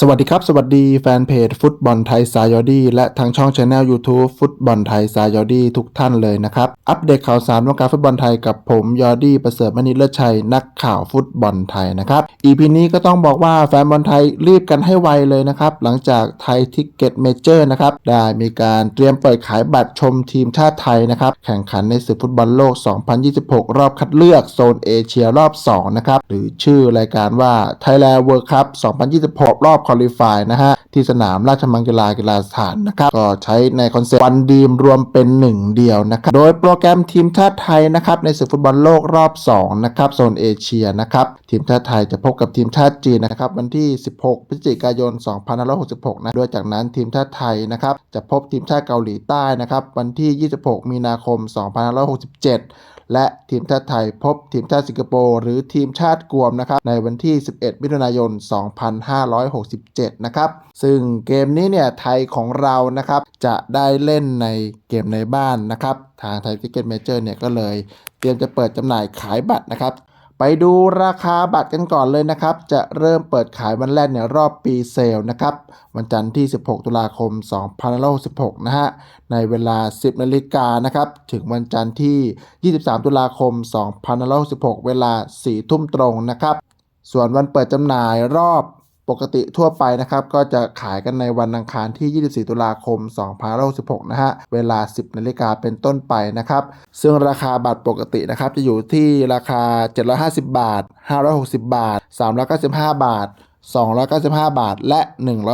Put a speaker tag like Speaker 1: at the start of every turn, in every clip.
Speaker 1: สวัสดีครับ สวัสดีแฟนเพจฟุตบอลไทยสายอดีและทางช่องช anel YouTube ฟุตบอลไทยสายอดีทุกท่านเลยนะครับ อัปเดตข่าวสารวงการฟุตบอลไทยกับผมยอดี้ประเสริฐมณีเลิศชัย นักข่าวฟุตบอลไทยนะครับ EP นี้ก็ต้องบอกว่าแฟนบอลไทยรีบกันให้ไวเลยนะครับ หลังจากไทยทิกเก็ตเมเจอร์นะครับ ได้มีการเตรียมเปิดขายบัตรชมทีมชาติไทยนะครับ แข่งขันในศึกฟุตบอลโลก 2026 รอบคัดเลือกโซนเอเชียรอบ 2 นะครับหรือชื่อรายการว่า Thailand World Cup 2026 รอบคอลิฟายนะฮะที่สนามราชมังคลากีฬาสถานนะครับก็ใช้ในคอนเซ็ปต์วันดีมรวมเป็นหนึ่งเดียวนะครับโดยโปรแกรมทีมชาติไทยนะครับในศึกฟุตบอลโลกรอบ2นะครับโซนเอเชียนะครับทีมชาติไทยจะพบกับทีมชาติจีนนะครับวันที่ 16 พฤศจิกายน 2566 นะโดยจากนั้นทีมชาติไทยนะครับจะพบทีมชาติเกาหลีใต้นะครับวันที่ 26 มีนาคม 2567 และทีมชาติไทยพบทีมชาติสิงคโปร์หรือทีมชาติกวมนะครับในวันที่ 11 มิถุนายน 2567 นะครับซึ่งเกมนี้เนี่ยไทยของเรานะครับจะได้เล่นในเกมในบ้านนะครับทางไทยทิกเก็ตเมเจอร์เนี่ยก็เลยเตรียมจะเปิดจำหน่ายขายบัตรนะครับ ไปดูราคาบัตรกันก่อนเลยนะครับ จะเริ่มเปิดขายวันแรกเนี่ยรอบปีเซลล์นะครับ วันจันทร์ที่ 16 ตุลาคม 2566 นะฮะ ในเวลา 10 นาฬิกานะครับ ถึงวันจันทร์ที่ 23 ตุลาคม 2566 เวลา 4 ทุ่มตรงนะครับ ส่วนวันเปิดจำหน่ายรอบ ปกติทั่วไปนะครับก็จะขายกันในวันอังคารที่ 24 ตุลาคม 2566 นะฮะ เวลา 10 นาฬิกาเป็นต้นไปนะครับ ซึ่งราคาบัตรปกตินะครับจะอยู่ที่ราคา 750 บาท 560 บาท 395 บาท 295 บาท และ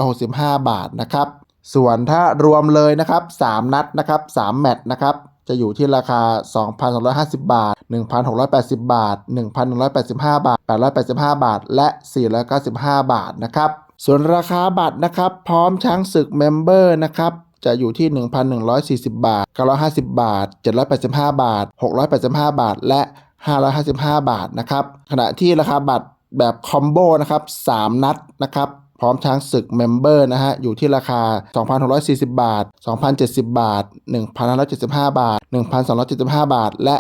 Speaker 1: 165 บาทนะครับ ส่วนถ้ารวมเลยนะครับ 3 นัดนะครับ 3 แมตช์นะครับ จะอยู่ที่ราคา 2,250 บาท 1,680 บาท 1,185 บาท 885 บาท และ 495 บาทนะครับ ส่วนราคาบัตรนะครับ พร้อมช้างศึกเมมเบอร์นะครับจะอยู่ที่ 1,140 บาท 950 บาท 785 บาท 685 บาท และ 555 บาทนะครับ ขณะที่ราคาบัตรแบบคอมโบนะครับ 3 นัดนะครับ พร้อมช้างศึกเมมเบอร์นะฮะ อยู่ที่ราคา 2,640 บาท 2,070 บาท 1,575 บาท 1,275 บาท และ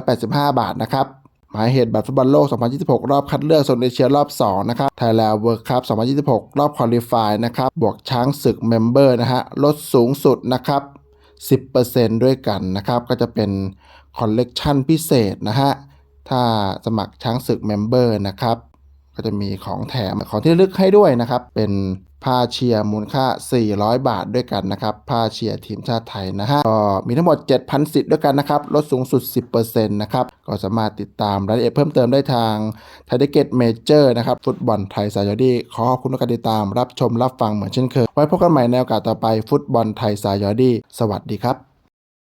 Speaker 1: 885 บาทนะครับหมายเหตุบัตรฟุตบอลโลก 2026 รอบคัดเลือกโซนเอเชียรอบ 2 นะครับ Thailand World Cup 2026 รอบคอลิฟายนะครับ บวกช้างศึกเมมเบอร์นะฮะ ลดสูงสุดนะครับ 10%ด้วยกันนะครับ ก็จะเป็นคอลเลกชันพิเศษนะฮะ ถ้าสมัครช้างศึกเมมเบอร์นะครับ ก็จะมีของแถมของที่ลึกให้ด้วยนะครับ เป็นผ้าเชียร์มูลค่า 400 บาทด้วยกันนะครับผ้าเชียร์ทีมชาติไทยนะฮะก็มีทั้งหมด 7,000 สิทธิ์ด้วยกันนะครับลดสูงสุด 10%นะครับก็สามารถติดตามรายละเอียดเพิ่มเติมได้ทางไทยเก็ตเมเจอร์นะครับฟุตบอลไทยสายอดีขอขอบคุณทุกการติดตามรับชมรับฟังเหมือนเช่นเคย ไว้พบกันใหม่ในโอกาสต่อไปฟุตบอลไทยสายอดี สวัสดีครับ